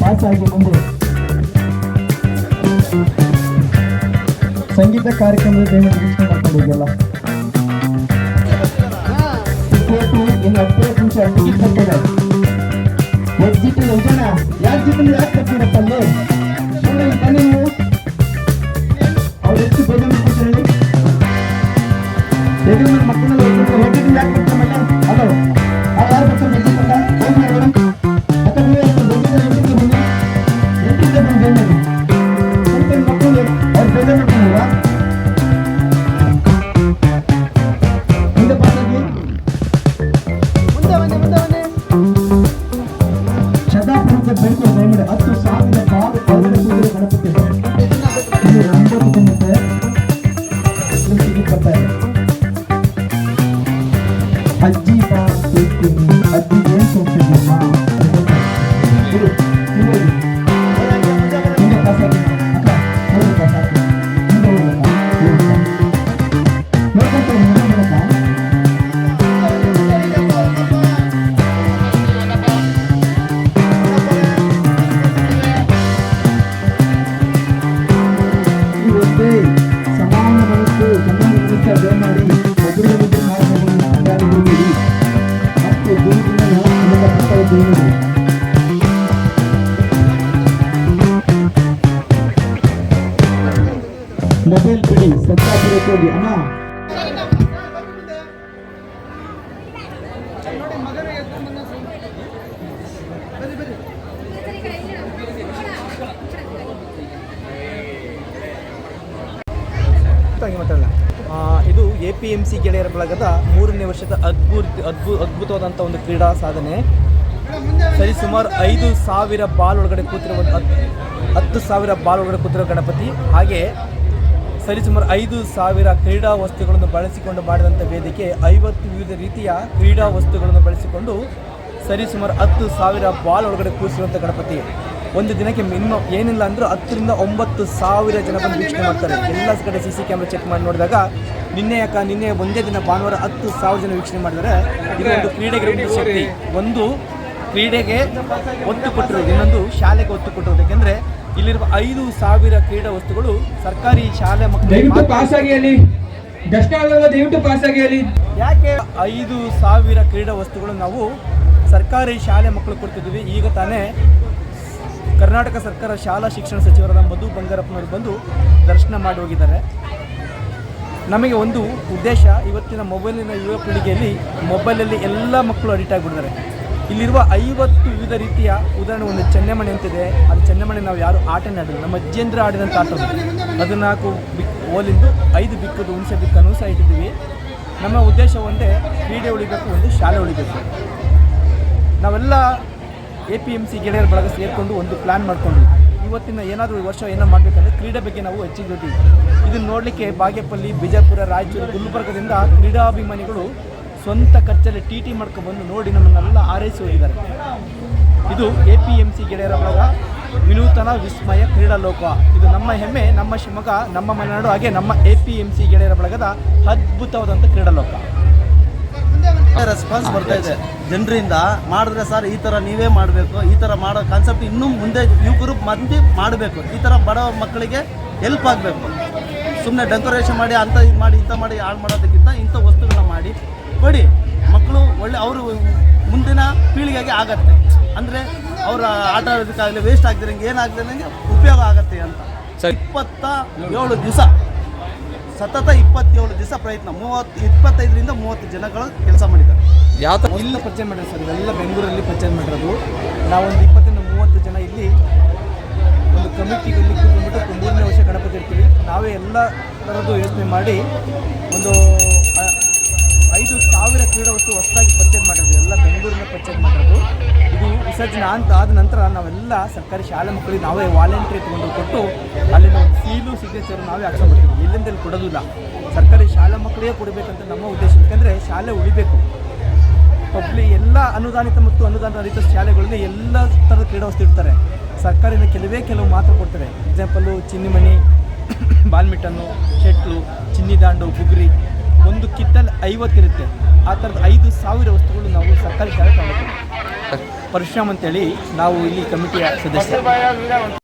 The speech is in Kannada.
ಪಾಸಾಗಿ ಮುಂದೆ ಸಂಗೀತ ಕಾರ್ಯಕ್ರಮದ ದೇಹ ಮುಗಿಸ್ಕೊಂಡಿದ್ದೆಲ್ಲ ಇನ್ನು ಹತ್ತೇ ನಿಮಿಷ ಟಿಕೆಟ್ ಕಟ್ಟಿದ್ದಾರೆ ಎಕ್ಸಿಟ್ ಯೋಜನಾ ಯಾಕೆ ಜಿಟ್ಟಿನ ಯಾಕೆ ಕಟ್ಟಿರಪ್ಪಲ್ಲಿ 然勉強しないまであっして ಮೊಬೈಲ್ ಬಿಡಿ ಸತ್ಯಾಪುರಕ್ಕೆ ಹೋಗಿ ಆ, ಇದು ಎ ಪಿ ಎಂ ಸಿ ಗೆಳೆಯರ ಬಳಗದ ಮೂರನೇ ವರ್ಷದ ಅದ್ಭುತ ಅದ್ಭುತ ಅದ್ಭುತವಾದಂಥ ಒಂದು ಕ್ರೀಡಾ ಸಾಧನೆ. ಸರಿ ಸುಮಾರು ಐದು ಸಾವಿರ ಬಾಲ್ ಒಳಗಡೆ ಕೂತಿರುವ ಹತ್ತು ಸಾವಿರ ಬಾಲ್ ಒಳಗಡೆ ಕೂತಿರುವ ಗಣಪತಿ. ಹಾಗೆ ಸರಿ, ಸುಮಾರು ಐದು ಸಾವಿರ ಕ್ರೀಡಾ ವಸ್ತುಗಳನ್ನು ಬಳಸಿಕೊಂಡು ಮಾಡಿದಂಥ ವೇದಿಕೆ ಐವತ್ತು ವಿವಿಧ ರೀತಿಯ ಕ್ರೀಡಾ ವಸ್ತುಗಳನ್ನು ಬಳಸಿಕೊಂಡು ಸರಿ, ಸುಮಾರು ಹತ್ತು ಸಾವಿರ ಬಾಲ್ ಒಳಗಡೆ ಕೂರಿಸಿರುವಂಥ ಗಣಪತಿ. ಒಂದು ದಿನಕ್ಕೆ ಮಿನಿಮಮ್ ಏನಿಲ್ಲ ಅಂದರೂ ಹತ್ತರಿಂದ ಒಂಬತ್ತು ಸಾವಿರ ಜನ ಬಂದು ವೀಕ್ಷಣೆ ಮಾಡ್ತಾರೆ. ಎಲ್ಲ ಕಡೆ ಸಿ ಸಿ ಕ್ಯಾಮ್ರಾ ಚೆಕ್ ಮಾಡಿ ನೋಡಿದಾಗ ನಿನ್ನೆ ಯಾಕೆ, ನಿನ್ನೆ ಒಂದೇ ದಿನ ಭಾನುವಾರ ಹತ್ತು ಸಾವಿರ ಜನ ವೀಕ್ಷಣೆ ಮಾಡಿದರೆ ಇದು ಒಂದು ಕ್ರೀಡೆಗೆ ಶಕ್ತಿ. ಒಂದು ಕ್ರೀಡೆಗೆ ಒತ್ತು ಕೊಟ್ಟಿರೋದು ಇನ್ನೊಂದು ಶಾಲೆಗೆ ಒತ್ತು ಕೊಟ್ಟಿರೋದು ಯಾಕೆಂದರೆ ಇಲ್ಲಿರುವ ಐದು ಸಾವಿರ ಕ್ರೀಡಾ ವಸ್ತುಗಳು ಸರ್ಕಾರಿ ಶಾಲೆ ದಯವಿಟ್ಟು ಮಕ್ಕಳು ಪಾಸ್ ಆಗಿ ಅಲ್ಲಿ ದರ್ಶನ ಆಗಲ್ಲ ದಯವಿಟ್ಟು ಪಾಸ್ ಆಗಿ ಅಲ್ಲಿ ಯಾಕೆ ಐದು ಸಾವಿರ ಕ್ರೀಡಾ ವಸ್ತುಗಳು ನಾವು ಸರ್ಕಾರಿ ಶಾಲೆ ಮಕ್ಕಳು ಕೊಡ್ತಿದ್ವಿ ಈಗ ತಾನೇ ಕರ್ನಾಟಕ ಸರ್ಕಾರ ಶಾಲಾ ಶಿಕ್ಷಣ ಸಚಿವರಾದ ಮಧು ಬಂಗಾರಪ್ಪನವರು ಬಂದು ದರ್ಶನ ಮಾಡಿ ಹೋಗಿದ್ದಾರೆ. ನಮಗೆ ಒಂದು ಉದ್ದೇಶ ಇವತ್ತಿನ ಮೊಬೈಲಿನ ಯುವ ಪೀಳಿಗೆಯಲ್ಲಿ ಮೊಬೈಲಲ್ಲಿ ಎಲ್ಲ ಮಕ್ಕಳು ಅಡಿಕ್ಟ್ ಆಗಿಬಿಡ್ತಾರೆ ಇಲ್ಲಿರುವ ಐವತ್ತು ವಿವಿಧ ರೀತಿಯ ಉದಾಹರಣೆ ಒಂದು ಚೆನ್ನೆಮಣೆ ಅಂತಿದೆ. ಅದು ಚೆನ್ನೆಮಣೆ ನಾವು ಯಾರು ಆಟನೇ ಆಡಿಲ್ಲ. ನಮ್ಮ ಅಜ್ಜಿಯಂದ್ರ ಆಡಿದಂಥ ಆಟ ಅದು. ಹದಿನಾಲ್ಕು ಬಿಕ್, ಓಲಿಂದು ಐದು ಬಿಕ್ಕದು, ಹುಣಸೆ ಬಿಕ್ಕನ್ನು ಸಹ ಇಟ್ಟಿದ್ದೀವಿ. ನಮ್ಮ ಉದ್ದೇಶ ಒಂದೇ, ಕ್ರೀಡೆ ಉಳಿಬೇಕು, ಒಂದು ಶಾಲೆ ಉಳಿಬೇಕು. ನಾವೆಲ್ಲ ಎ ಪಿ ಎಂ ಸಿ ಗೆಳೆಯರ ಬಳಗ ಸೇರಿಕೊಂಡು ಒಂದು ಪ್ಲ್ಯಾನ್ ಮಾಡಿಕೊಂಡು, ಇವತ್ತಿನ ಏನಾದರೂ ವರ್ಷ ಏನೋ ಮಾಡಬೇಕಂದ್ರೆ ಕ್ರೀಡೆ ಬಗ್ಗೆ ನಾವು ಹೆಚ್ಚಿಗೆ ಇದನ್ನು ನೋಡಲಿಕ್ಕೆ ಬಾಗೇಪಲ್ಲಿ, ಬಿಜಾಪುರ, ರಾಯಚೂರು, ಗುಲ್ಬರ್ಗದಿಂದ ಕ್ರೀಡಾಭಿಮಾನಿಗಳು ಸ್ವಂತ ಖರ್ಚಲ್ಲಿ ಟಿ ಟಿ ಬಂದು ನೋಡಿ ನಮ್ಮನ್ನೆಲ್ಲ ಆರೈಸಿ ಹೋಗಿದ್ದಾರೆ. ಇದು ಎ ಪಿ ಎಂ ಸಿ ಗೆಳೆಯರ ಬಳಗ ವಿನೂತನ ವಿಸ್ಮಯ ಕ್ರೀಡಾ ಲೋಕ. ಇದು ನಮ್ಮ ಹೆಮ್ಮೆ, ನಮ್ಮ ಶಿವಮೊಗ್ಗ, ನಮ್ಮ ಮಲೆನಾಡು, ಹಾಗೆ ನಮ್ಮ ಎ ಪಿ ಎಂ ಸಿ ಗೆಳೆಯರ ಬಳಗದ ಅದ್ಭುತವಾದಂಥ ಕ್ರೀಡಾ ಲೋಕ. ರೆಸ್ಪಾನ್ಸ್ ಬರ್ತಾ ಇದೆ. ಜನರಿಂದ ಮಾಡಿದ್ರೆ ಸರ್ ಈ ಥರ ನೀವೇ ಮಾಡಬೇಕು, ಈ ಥರ ಮಾಡೋ ಕಾನ್ಸೆಪ್ಟ್ ಇನ್ನೂ ಮುಂದೆ ಯುವಕರು ಮಂದಿ ಮಾಡಬೇಕು. ಈ ಥರ ಬಡ ಮಕ್ಕಳಿಗೆ ಹೆಲ್ಪ್ ಆಗಬೇಕು. ಸುಮ್ಮನೆ ಡೆಕೋರೇಷನ್ ಮಾಡಿ ಅಂತ ಇದು ಮಾಡಿ ಇಂಥ ಮಾಡಿ ಹಾಳು ಮಾಡೋದಕ್ಕಿಂತ ಇಂಥ ವಸ್ತುಗಳನ್ನ ಮಾಡಿ ಕೊಡಿ. ಮಕ್ಕಳು ಒಳ್ಳೆ ಅವರು ಮುಂದಿನ ಪೀಳಿಗೆಗೆ ಆಗತ್ತೆ. ಅಂದರೆ ಅವರು ಆಟ ಆಡೋದಕ್ಕಾಗಲಿ ವೇಸ್ಟ್ ಆಗ್ದಿರಂಗೆ ಏನಾಗ್ದಿರಂಗೆ ಉಪಯೋಗ ಆಗತ್ತೆ ಅಂತ. ಇಪ್ಪತ್ತ ಏಳು ದಿವಸ. ಸತತ ಇಪ್ಪತ್ತೇಳು ದಿವಸ ಪ್ರಯತ್ನ. ಮೂವತ್ತು ಇಪ್ಪತ್ತೈದರಿಂದ ಮೂವತ್ತು ಜನಗಳು ಕೆಲಸ ಮಾಡಿದ್ದಾರೆ. ಯಾವ ಇಲ್ಲ ಇಲ್ಲಿ ಪರಿಚಯ ಮಾಡಿರೋದು ಸರ್. ಇವೆಲ್ಲ ಬೆಂಗಳೂರಲ್ಲಿ ಪರ್ಚೇಸ್ ಮಾಡಿರೋದು. ನಾವೊಂದು ಇಪ್ಪತ್ತರಿಂದ ಎಲ್ಲ ಥರದ್ದು ಯೋಚನೆ ಮಾಡಿ ಒಂದು ಐದು ಸಾವಿರ ಕ್ರೀಡಾ ವಸ್ತು ಹೊಸದಾಗಿ ಪರ್ಚೇಸ್ ಮಾಡಿರೋದು, ಎಲ್ಲ ಬೆಂಗಳೂರಿನ ಪರ್ಚೇಸ್ ಮಾಡಿರೋದು. ಇದು ವಿಸರ್ಜನೆ ಅಂತ ಆದ ನಂತರ ನಾವೆಲ್ಲ ಸರ್ಕಾರಿ ಶಾಲೆ ಮಕ್ಕಳಿಗೆ ನಾವೇ ವಾಲಂಟ್ರಿ ತಗೊಂಡು ಕೊಟ್ಟು ಅಲ್ಲಿ ನಾವು ಸೀಲು ಸಿಗ್ನೇಚರ್ ನಾವೇ ಮಾಡ್ತೀವಿ ಇಲ್ಲಿ ಕೊಡೋದಿಲ್ಲ. ಸರ್ಕಾರಿ ಶಾಲೆ ಮಕ್ಕಳಿಗೆ ಕೊಡಬೇಕಂತ ನಮ್ಮ ಉದ್ದೇಶ. ಯಾಕಂದರೆ ಶಾಲೆ ಉಳಿಬೇಕು. ಪಬ್ಲಿ ಎಲ್ಲ ಅನುದಾನಿತ ಮತ್ತು ಅನುದಾನ ರಹಿತ ಶಾಲೆಗಳಲ್ಲಿ ಎಲ್ಲ ಥರದ ಕ್ರೀಡಾ ವಸ್ತು ಇರ್ತಾರೆ ಸರ್ಕಾರಿನ ಕೆಲವೇ ಕೆಲವು ಮಾತ್ರ ಕೊಡ್ತಾರೆ. ಎಕ್ಸಾಂಪಲ್ಲು ಚಿನ್ನಿಮಣಿ ಬಾಲ್ಮಿಟನ್ನು, ಶೆಟ್ಲು, ಚಿನ್ನಿದಾಂಡು ಬುಗುರಿ ಒಂದು ಕಿತ್ತಲ್ಲಿ ಐವತ್ತಿರುತ್ತೆ ಆ ಥರದ ಐದು ಸಾವಿರ ವಸ್ತುಗಳು ನಾವು ಸರ್ಕಾರಿ ಶಾಲೆ ತಗೊಳ್ತೀವಿ ಪರಶುರಾಮ್ ಅಂತೇಳಿ ನಾವು ಇಲ್ಲಿ ಕಮಿಟಿಯ ಸದಸ್ಯ.